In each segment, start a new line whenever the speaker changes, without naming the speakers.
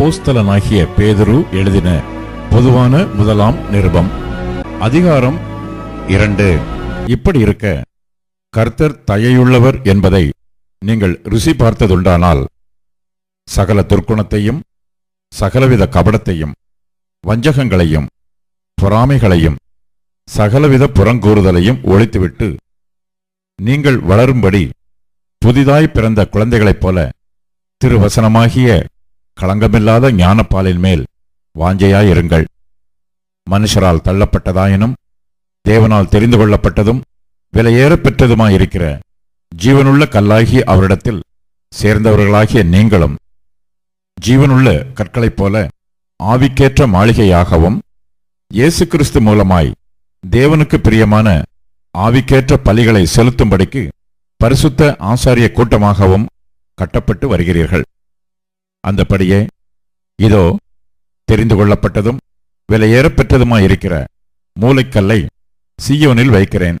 அப்போஸ்தலனாகிய பேதுரு எழுதின பொதுவான முதலாம் நிருபம். அதிகாரம் இரண்டு. இப்படி இருக்க கர்த்தர் தயையுள்ளவர் என்பதை நீங்கள் ருசி பார்த்ததுண்டானால் சகல துர்க்குணத்தையும் சகலவித கபடத்தையும் வஞ்சகங்களையும் பொறாமைகளையும் சகலவித புறங்கூறுதலையும் ஒழித்துவிட்டு நீங்கள் வளரும்படி புதிதாய் பிறந்த குழந்தைகளைப் போல திருவசனமாகிய களங்கமில்லாத ஞானப்பாலின் மேல் வாஞ்சையாயிருங்கள். மனுஷரால் தள்ளப்பட்டதாயினும் தேவனால் தெரிந்து கொள்ளப்பட்டதும் விலையேற பெற்றதுமாயிருக்கிற ஜீவனுள்ள கல்லாகி அவரிடத்தில் சேர்ந்தவர்களாகிய நீங்களும் ஜீவனுள்ள கற்களைப் போல ஆவிக்கேற்ற மாளிகையாகவும் இயேசு கிறிஸ்து மூலமாய் தேவனுக்கு பிரியமான ஆவிக்கேற்ற பலிகளை செலுத்தும்படிக்கு பரிசுத்த ஆசாரிய கூட்டமாகவும் கட்டப்பட்டு வருகிறீர்கள். அந்தபடியே இதோ தெரிந்து கொள்ளப்பட்டதும் விலையேறப் பெற்றதுமாயிருக்கிற மூலைக்கல்லை சியோனில் வைக்கிறேன்.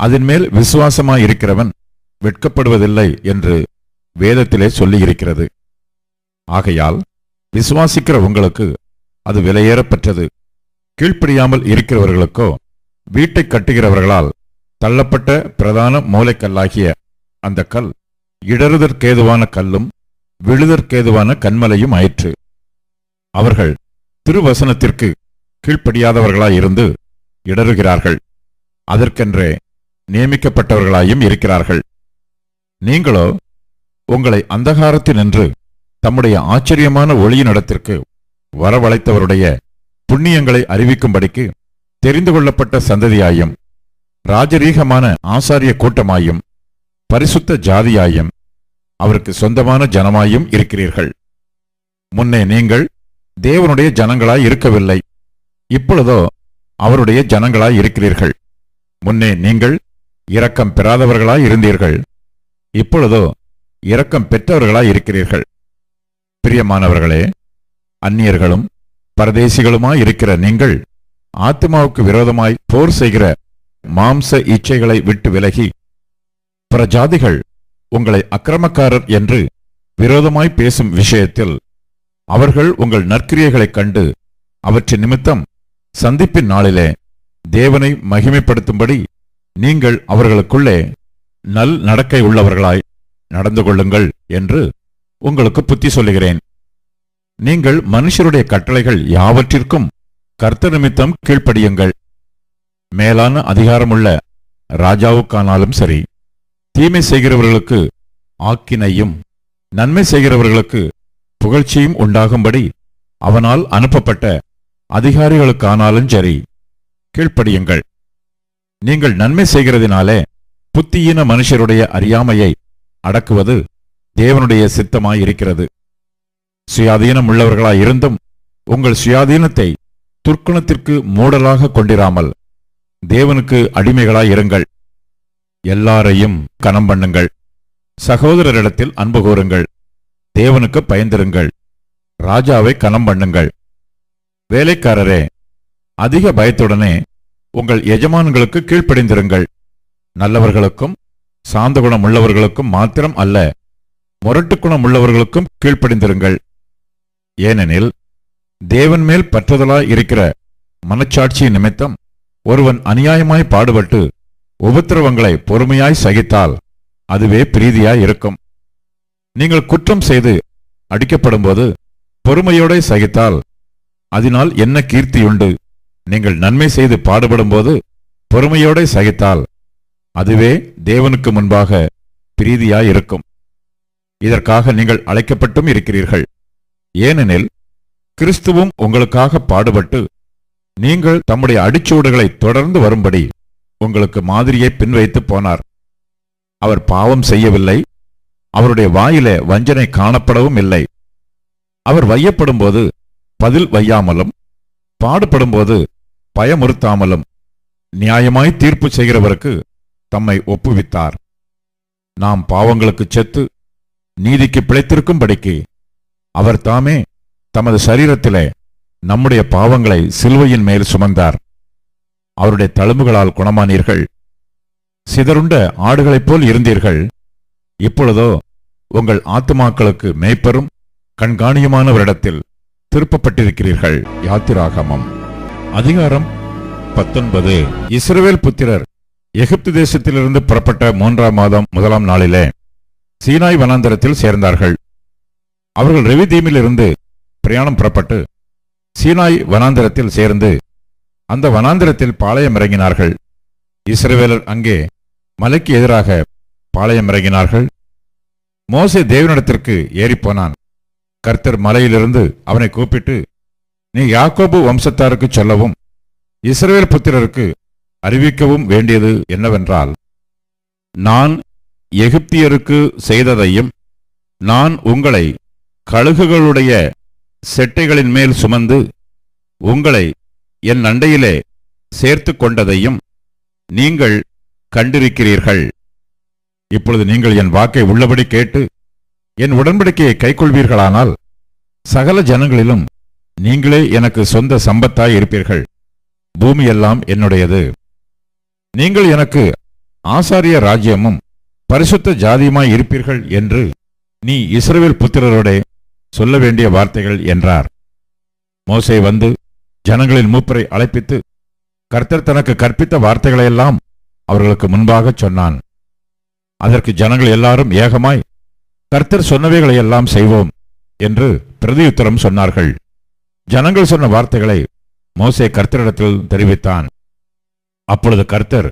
அதன் மேல் விசுவாசமாயிருக்கிறவன் வெட்கப்படுவதில்லை என்று வேதத்திலே சொல்லியிருக்கிறது. ஆகையால் விசுவாசிக்கிற உங்களுக்கு அது விலையேறப்பெற்றது கீழ்ப்படியாமல் இருக்கிறவர்களுக்கோ வீட்டை கட்டுகிறவர்களால் தள்ளப்பட்ட பிரதான மூலைக்கல்லாகிய அந்த கல் இடறுதற்கேதுவான கல்லும் விழுதற்கேதுவான கண்மலையும் ஆயிற்று. அவர்கள் திருவசனத்திற்கு கீழ்ப்படியாதவர்களாயிருந்து இடறுகிறார்கள். அதற்கென்றே நியமிக்கப்பட்டவர்களாயும் இருக்கிறார்கள். நீங்களோ உங்களை அந்தகாரத்தினின்று தம்முடைய ஆச்சரியமான ஒளியினிடத்திற்கு வரவழைத்தவருடைய புண்ணியங்களை அறிவிக்கும்படிக்கு தெரிந்து கொள்ளப்பட்ட சந்ததியாயும் ராஜரீகமான ஆசாரிய கூட்டமாயும் பரிசுத்த ஜாதியாயும் அவருக்கு சொந்தமான ஜனமாயும் இருக்கிறீர்கள். முன்னே நீங்கள் தேவனுடைய ஜனங்களாய் இருக்கவில்லை. இப்பொழுதோ அவருடைய ஜனங்களாய் இருக்கிறீர்கள். முன்னே நீங்கள் இரக்கம் பெறாதவர்களாய் இருந்தீர்கள். இப்பொழுதோ இரக்கம் பெற்றவர்களாய் இருக்கிறீர்கள். பிரியமானவர்களே அந்நியர்களும் பரதேசிகளுமாய் இருக்கிற நீங்கள் ஆத்மாவுக்கு விரோதமாய் போர் செய்கிற மாம்ச இச்சைகளை விட்டு விலகி பிற ஜாதிகள் உங்களை அக்கிரமக்காரர் என்று விரோதமாய் பேசும் விஷயத்தில் அவர்கள் உங்கள் நற்கிரியைகளைக் கண்டு அவற்றின் நிமித்தம் சந்திப்பின் நாளிலே தேவனை மகிமைப்படுத்தும்படி நீங்கள் அவர்களுக்குள்ளே நல் நடக்கை உள்ளவர்களாய் நடந்து கொள்ளுங்கள் என்று உங்களுக்கு புத்தி சொல்லுகிறேன். நீங்கள் மனுஷருடைய கட்டளைகள் யாவற்றிற்கும் கர்த்த நிமித்தம் கீழ்ப்படியுங்கள். மேலான அதிகாரமுள்ள ராஜாவுக்கானாலும் சரி தீமை செய்கிறவர்களுக்கு ஆக்கினையும் நன்மை செய்கிறவர்களுக்கு புகழ்ச்சியும் உண்டாகும்படி அவனால் அனுப்பப்பட்ட அதிகாரிகளுக்கானாலும் சரி கீழ்ப்படியுங்கள். நீங்கள் நன்மை செய்கிறதினாலே புத்தியின மனுஷருடைய அறியாமையை அடக்குவது தேவனுடைய சித்தமாயிருக்கிறது. சுயாதீனம் உள்ளவர்களாயிருந்தும் உங்கள் சுயாதீனத்தை துர்க்குணத்திற்கு மூடலாக கொண்டிராமல் தேவனுக்கு அடிமைகளாய் இருங்கள் எல்லாரையும் கணம் பண்ணுங்கள். சகோதரரிடத்தில் அன்பு கூறுங்கள். தேவனுக்கு பயந்திருங்கள். ராஜாவை கணம் பண்ணுங்கள். வேலைக்காரரே அதிக பயத்துடனே உங்கள் எஜமான்களுக்கு கீழ்ப்படிந்திருங்கள். நல்லவர்களுக்கும் சாந்த குணம் உள்ளவர்களுக்கும் மாத்திரம் அல்ல முரட்டு குணம் உள்ளவர்களுக்கும் கீழ்ப்படிந்திருங்கள். ஏனெனில் தேவன் மேல் பற்றுதலாய் இருக்கிற மனச்சாட்சி நிமித்தம் ஒருவன் அநியாயமாய் பாடுபட்டு உபத்திரவங்களை பொறுமையாய் சகித்தால் அதுவே பிரீதியாய் இருக்கும். நீங்கள் குற்றம் செய்து அடிக்கப்படும்போது பொறுமையோட சகித்தால் அதனால் என்ன கீர்த்தியுண்டு? நீங்கள் நன்மை செய்து பாடுபடும்போது பொறுமையோட சகித்தால் அதுவே தேவனுக்கு முன்பாக பிரீதியாய் இருக்கும். இதற்காக நீங்கள் அழைக்கப்பட்டும் இருக்கிறீர்கள். ஏனெனில் கிறிஸ்துவும் உங்களுக்காக பாடுபட்டு நீங்கள் தம்முடைய அடிச்சூடுகளை தொடர்ந்து வரும்படி உங்களுக்கு மாதிரியை பின்வைத்து போனார். அவர் பாவம் செய்யவில்லை. அவருடைய வாயிலே வஞ்சனை காணப்படவும் இல்லை. அவர் வையப்படும்போது பதில் வையாமலும் பாடுபடும்போது பயமுறுத்தாமலும் நியாயமாய் தீர்ப்பு செய்கிறவருக்கு தம்மை ஒப்புவித்தார். நாம் பாவங்களுக்கு செத்து நீதிக்கு பிழைத்திருக்கும்படிக்கு அவர் தாமே தமது சரீரத்திலே நம்முடைய பாவங்களை சிலுவையின் மேல் சுமந்தார். அவருடைய தழும்புகளால் குணமானீர்கள். சிதறுண்ட ஆடுகளைப் போல் இருந்தீர்கள். இப்பொழுதோ உங்கள் ஆத்துமாக்களுக்கு மேய்ப்பரும் கண்காணியுமானவரிடத்தில் திருப்பப்பட்டிருக்கிறீர்கள். யாத்திராகமம். அதிகாரம் பத்தொன்பது. இஸ்ரவேல் புத்திரர் எகிப்து தேசத்திலிருந்து புறப்பட்ட மூன்றாம் மாதம் முதலாம் நாளிலே சீனாய் வனாந்தரத்தில் சேர்ந்தார்கள். அவர்கள் ரெவிதீமிலிருந்து பிரயாணம் புறப்பட்டு சீனாய் வனாந்தரத்தில் சேர்ந்து அந்த வனாந்திரத்தில் பாளையம் இறங்கினார்கள். இஸ்ரவேலர் அங்கே மலைக்கு எதிராக பாளையம் இறங்கினார்கள். மோசே தேவனிடத்திற்கு ஏறிப்போனான். கர்த்தர் மலையிலிருந்து அவனை கூப்பிட்டு நீ யாக்கோபு வம்சத்தாருக்கு சொல்லவும் இஸ்ரவேல் புத்திரருக்கு அறிவிக்கவும் வேண்டியது என்னவென்றால் நான் எகிப்தியருக்கு செய்ததையும் நான் உங்களை கழுகுகளுடைய செட்டைகளின் மேல் சுமந்து உங்களை என் அண்டையிலே சேர்த்து கொண்டதையும் நீங்கள் கண்டிருக்கிறீர்கள். இப்பொழுது நீங்கள் என் வாக்கை உள்ளபடி கேட்டு என் உடன்படிக்கையை கைக்கொள்வீர்களானால் சகல ஜனங்களிலும் நீங்களே எனக்கு சொந்த சம்பத்தாய் இருப்பீர்கள். பூமியெல்லாம் என்னுடையது. நீங்கள் எனக்கு ஆசாரிய ராஜ்யமும் பரிசுத்த ஜாதியுமாய் இருப்பீர்கள் என்று நீ இஸ்ரவேல் புத்திரரோடே சொல்ல வேண்டிய வார்த்தைகள் என்றார். மோசை வந்து ஜனங்களின் மூப்பரை அழைப்பித்து கர்த்தர் தனக்கு கற்பித்த வார்த்தைகளையெல்லாம் அவர்களுக்கு முன்பாகச் சொன்னான். அதற்கு ஜனங்கள் எல்லாரும் ஏகமாய் கர்த்தர் சொன்னவைகளையெல்லாம் செய்வோம் என்று பிரதியுத்தரம் சொன்னார்கள். ஜனங்கள் சொன்ன வார்த்தைகளை மோசே கர்த்தரிடத்தில் தெரிவித்தான். அப்பொழுது கர்த்தர்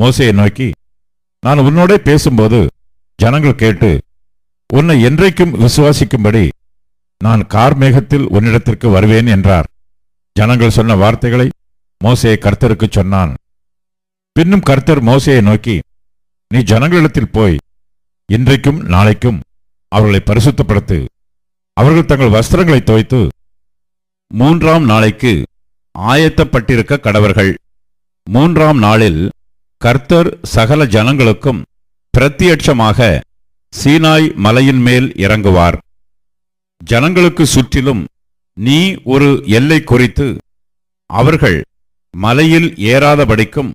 மோசையை நோக்கி நான் உன்னோடே பேசும்போது ஜனங்கள் கேட்டு உன்னை என்றைக்கும் விசுவாசிக்கும்படி நான் கார்மேகத்தில் உன்னிடத்திற்கு வருவேன் என்றார். ஜனங்கள் சொன்ன வார்த்தைகளை மோசே கர்த்தருக்கு சொன்னான். பின்னும் கர்த்தர் மோசையை நோக்கி நீ ஜனங்களிடத்தில் போய் இன்றைக்கும் நாளைக்கும் அவர்களை பரிசுத்தப்படுத்து. அவர்கள் தங்கள் வஸ்திரங்களை துவைத்து மூன்றாம் நாளைக்கு ஆயத்தப்பட்டிருக்க கடவர்கள். மூன்றாம் நாளில் கர்த்தர் சகல ஜனங்களுக்கும் பிரத்யட்சமாக சீனாய் மலையின் மேல் இறங்குவார். ஜனங்களுக்கு சுற்றிலும் நீ ஒரு எல்லை குறித்து அவர்கள் மலையில் ஏறாதபடிக்கும்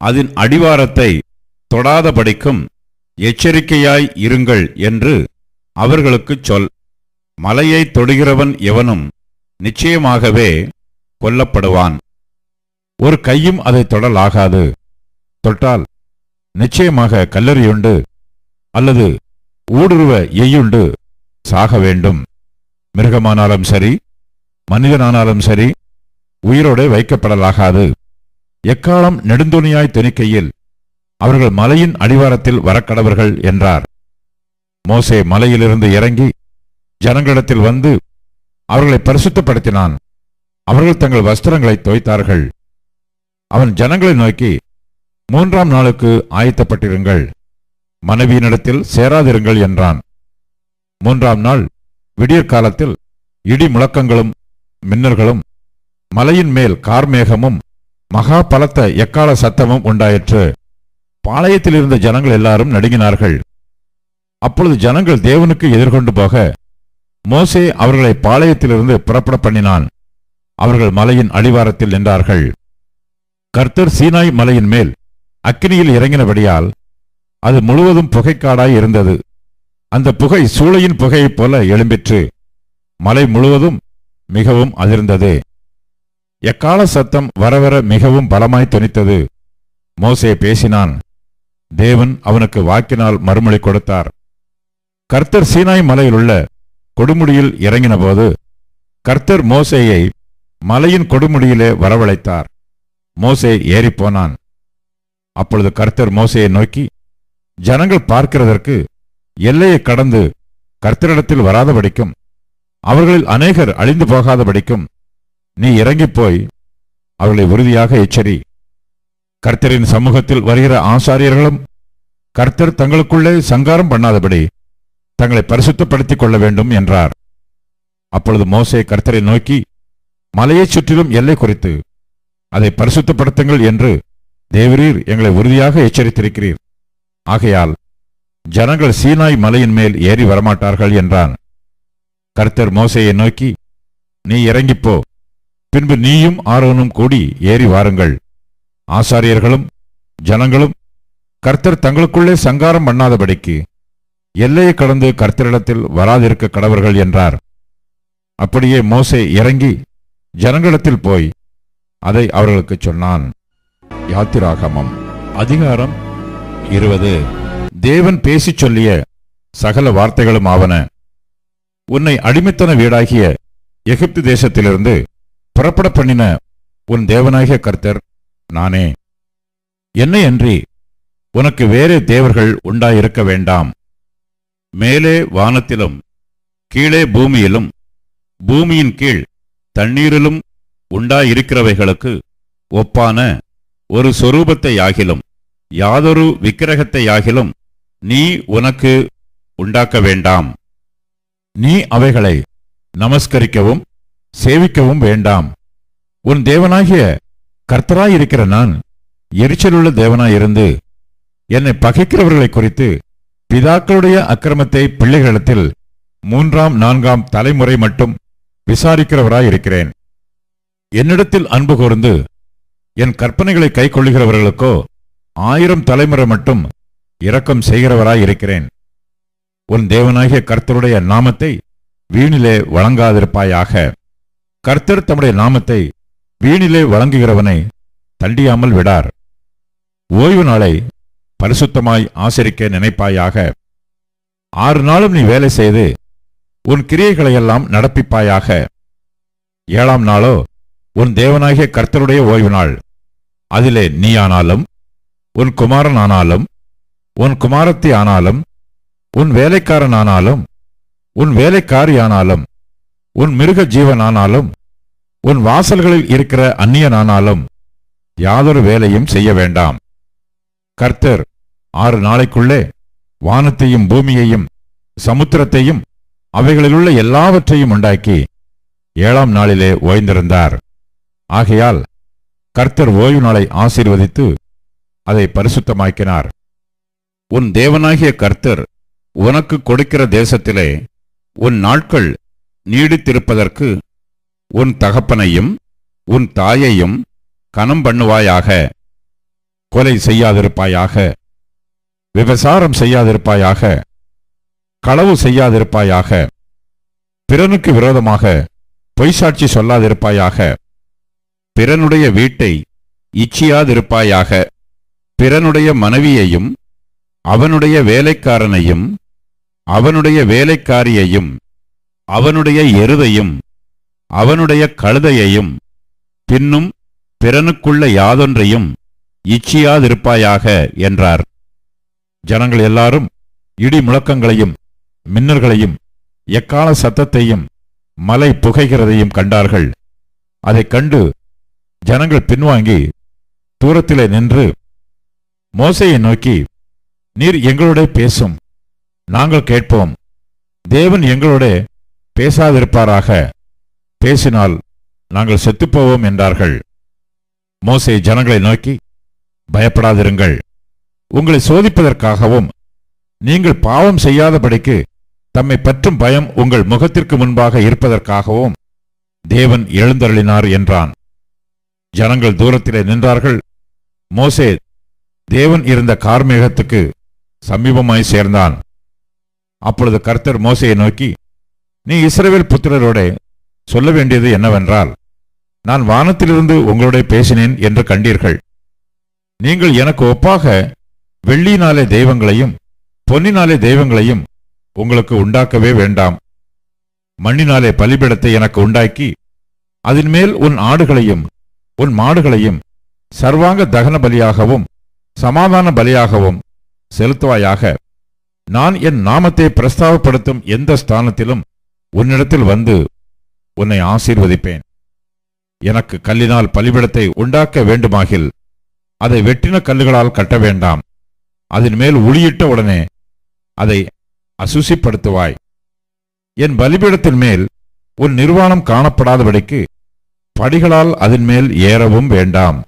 அதன் அடிவாரத்தை தொடாதபடிக்கும் எச்சரிக்கையாய் இருங்கள் என்று அவர்களுக்குச் சொல். மலையை தொடுகிறவன் எவனும் நிச்சயமாகவே கொல்லப்படுவான். ஒரு கையும் அதை தொடலாகாது. தொட்டால் நிச்சயமாக கல்லறியுண்டு அல்லது ஊடுருவ எய்யுண்டு சாக வேண்டும் மிருகமானாலும் சரி மனிதனானாலும் சரி உயிரோடு வைக்கப்படலாகாது. எக்காலம் நெடுந்துணியாய் துணிக்கையில் அவர்கள் மலையின் அடிவாரத்தில் வரக்கடவர்கள் என்றார். மோசே மலையிலிருந்து இறங்கி ஜனங்களிடத்தில் வந்து அவர்களை பரிசுத்தப்படுத்தினான். அவர்கள் தங்கள் வஸ்திரங்களை தோய்த்தார்கள் அவன் ஜனங்களை நோக்கி மூன்றாம் நாளுக்கு ஆயத்தப்பட்டிருங்கள். மனைவியினிடத்தில் சேராதிருங்கள் என்றான். மூன்றாம் நாள் விடியற் காலத்தில் இடி முழக்கங்களும் மின்னல்களும் மலையின் மேல் கார்மேகமும் மகா பலத்த எக்கால சத்தமும் உண்டாயிற்று. பாளையத்தில் இருந்த ஜனங்கள் எல்லாரும் நடுங்கினார்கள். அப்பொழுது ஜனங்கள் தேவனுக்கு எதிர்கொண்டு போக மோசே அவர்களை பாளையத்திலிருந்து புறப்பட பண்ணினான். அவர்கள் மலையின் அடிவாரத்தில் நின்றார்கள். கர்த்தர் சீனாய் மலையின் மேல் அக்கினியில் இறங்கினபடியால் அது முழுவதும் புகைக்காடாய் இருந்தது. அந்த புகை சூளையின் புகையைப் போல எழும்பிற்று. மலை முழுவதும் மிகவும் அதிர்ந்தது. எக்கால சத்தம் வரவர மிகவும் பலமாய் துணித்தது மோசே பேசினான். தேவன் அவனுக்கு வாக்கினால் மறுமொழி கொடுத்தார். கர்த்தர் சீனாய் மலையில் உள்ள கொடுமுடியில் இறங்கினபோது கர்த்தர் மோசேயை மலையின் கொடுமுடியிலே வரவழைத்தார். மோசே ஏறிப்போனான். அப்பொழுது கர்த்தர் மோசையை நோக்கி ஜனங்கள் பார்க்கிறதற்கு எல்லையை கடந்து கர்த்தரிடத்தில் வராதபடிக்கும் அவர்களில் அநேகர் அழிந்து போகாதபடிக்கும் நீ இறங்கிப் போய் அவர்களை உறுதியாக எச்சரி. கர்த்தரின் சமூகத்தில் வருகிற ஆசாரியர்களும் கர்த்தர் தங்களுக்குள்ளே சங்காரம் பண்ணாதபடி தங்களை பரிசுத்தப்படுத்திக் கொள்ள வேண்டும் என்றார். அப்பொழுது மோசே கர்த்தரை நோக்கி மலையைச் சுற்றிலும் எல்லை குறித்து அதை பரிசுத்தப்படுத்துங்கள் என்று தேவரீர் எங்களை உறுதியாக எச்சரித்திருக்கிறீர். ஆகையால் ஜனங்கள் சீனாய் மலையின் மேல் ஏறி வரமாட்டார்கள் என்றான். கர்த்தர் மோசையை நோக்கி நீ இறங்கிப்போ. பின்பு நீயும் ஆரோனும் கூடி ஏறி வாருங்கள். ஆசாரியர்களும் ஜனங்களும் கர்த்தர் தங்களுக்குள்ளே சங்காரம் பண்ணாதபடிக்கு எல்லையை கடந்து கர்த்தரிடத்தில் வராதிருக்க கடவர்கள் என்றார். அப்படியே மோசை இறங்கி ஜனங்களிடத்தில் போய் அதை அவர்களுக்கு சொன்னான். யாத்திராகமம் அதிகாரம் இருபது. தேவன் பேசிச் சொல்லிய சகல வார்த்தைகளும் ஆவன. உன்னை அடிமைத்தன வீடாகிய எகிப்து தேசத்திலிருந்து புறப்பட பண்ணின உன் தேவனாகிய கர்த்தர் நானே. என்னை அன்றி உனக்கு வேறே தேவர்கள் உண்டாயிருக்க வேண்டாம். மேலே வானத்திலும் கீழே பூமியிலும் பூமியின் கீழ் தண்ணீரிலும் உண்டாயிருக்கிறவைகளுக்கு ஒப்பான ஒரு சொரூபத்தை யாகிலும் யாதொரு விக்கிரகத்தை யாகிலும் நீ உனக்கு உண்டாக்க வேண்டாம். நீ அவைகளை நமஸ்கரிக்கவும் சேவிக்கவும் வேண்டாம். உன் தேவனாகிய கர்த்தராயிருக்கிற நான் எரிச்சலுள்ள தேவனாயிருந்து என்னை பகைக்கிறவர்களை குறித்து பிதாக்களுடைய அக்கிரமத்தை பிள்ளைகளிடத்தில் மூன்றாம் நான்காம் தலைமுறை மட்டும் விசாரிக்கிறவராயிருக்கிறேன். என்னிடத்தில் அன்பு கூர்ந்து என் கற்பனைகளை கைக்கொள்ளுகிறவர்களுக்கோ ஆயிரம் தலைமுறை மட்டும் இரக்கம் செய்கிறவராயிருக்கிறேன் உன் தேவனாகிய கர்த்தருடைய நாமத்தை வீணிலே வழங்காதிருப்பாயாக. கர்த்தர் தம்முடைய நாமத்தை வீணிலே வழங்குகிறவனை தண்டியாமல் விடார். ஓய்வு நாளை பரிசுத்தமாய் ஆசரிக்க நினைப்பாயாக. ஆறு நாளும் நீ வேலை செய்து உன் கிரியைகளையெல்லாம் நடப்பிப்பாயாக. ஏழாம் நாளோ உன் தேவனாகிய கர்த்தருடைய ஓய்வு நாள். அதிலே நீயானாலும் உன் குமாரன் ஆனாலும் உன் குமாரத்தி ஆனாலும் உன் வேலைக்காரன் ஆனாலும் உன் வேலைக்காரியானாலும் உன் மிருக ஜீவன் ஆனாலும் உன் வாசல்களில் இருக்கிற அந்நியனானாலும் யாதொரு வேலையும் செய்ய வேண்டாம். கர்த்தர் ஆறு நாளைக்குள்ளே வானத்தையும் பூமியையும் சமுத்திரத்தையும் அவைகளிலுள்ள எல்லாவற்றையும் உண்டாக்கி ஏழாம் நாளிலே ஓய்ந்திருந்தார். ஆகையால் கர்த்தர் ஓய்வு நாளை ஆசீர்வதித்து அதை பரிசுத்தமாக்கினார். உன் தேவனாகிய கர்த்தர் உனக்கு கொடுக்கிற தேசத்திலே உன் நாட்கள் நீடித்திருப்பதற்கு உன் தகப்பனையும் உன் தாயையும் கனம் பண்ணுவாயாக கொலை செய்யாதிருப்பாயாக விபசாரம் செய்யாதிருப்பாயாக களவு செய்யாதிருப்பாயாக பிறனுக்கு விரோதமாக பொய்சாட்சி சொல்லாதிருப்பாயாக பிறனுடைய வீட்டை இச்சியாதிருப்பாயாக பிறனுடைய மனைவியையும் அவனுடைய வேலைக்காரனையும் அவனுடைய வேலைக்காரியையும் அவனுடைய எருதையும் அவனுடைய கழுதையையும் பின்னும் பிறனுக்குள்ள யாதொன்றையும் இச்சியாதிருப்பாயாக என்றார். ஜனங்கள் எல்லாரும் இடி முழக்கங்களையும் மின்னல்களையும் எக்கால சத்தத்தையும் மலை புகைகிறதையும் கண்டார்கள். அதைக் கண்டு ஜனங்கள் பின்வாங்கி தூரத்திலே நின்று மோசையை நோக்கி நீர் எங்களோட பேசும். நாங்கள் கேட்போம். தேவன் எங்களோட பேசாதிருப்பாராக. பேசினால் நாங்கள் செத்துப்போவோம் என்றார்கள். மோசே ஜனங்களை நோக்கி பயப்படாதிருங்கள். உங்களை சோதிப்பதற்காகவும் நீங்கள் பாவம் செய்யாதபடிக்கு தம்மை பற்றும் பயம் உங்கள் முகத்திற்கு முன்பாக இருப்பதற்காகவும் தேவன் எழுந்தருளினார் என்றான். ஜனங்கள் தூரத்திலே நின்றார்கள். மோசே தேவன் இருந்த கார்மேகத்துக்கு சமீபமாய் சேர்ந்தான். அப்பொழுது கர்த்தர் மோசையை நோக்கி நீ இஸ்ரவேல் புத்திரரோட சொல்ல வேண்டியது என்னவென்றால் நான் வானத்திலிருந்து உங்களோட பேசினேன் என்று கண்டீர்கள். நீங்கள் எனக்கு ஒப்பாக வெள்ளினாலே தெய்வங்களையும் பொன்னினாலே தெய்வங்களையும் உங்களுக்கு உண்டாக்கவே வேண்டாம். மண்ணினாலே பலிபிடத்தை எனக்கு உண்டாக்கி அதன் மேல் உன் ஆடுகளையும் உன் மாடுகளையும் சர்வாங்க தகன பலியாகவும் சமாதான பலியாகவும் செலுத்துவாயாக. நான் என் நாமத்தை பிரஸ்தாவப்படுத்தும் எந்த ஸ்தானத்திலும் உன்னிடத்தில் வந்து உன்னை ஆசீர்வதிப்பேன். எனக்கு கல்லினால் பலிபிடத்தை உண்டாக்க வேண்டுமாகில் அதை வெட்டின கல்லுகளால் கட்ட வேண்டாம். அதன் மேல் உளியிட்ட உடனே அதை அசுசிப்படுத்துவாய். என் பலிபீடத்தின் மேல் உன் நிர்வாணம் காணப்படாதபடிக்கு படிகளால் அதன் மேல் ஏறவும் வேண்டாம்.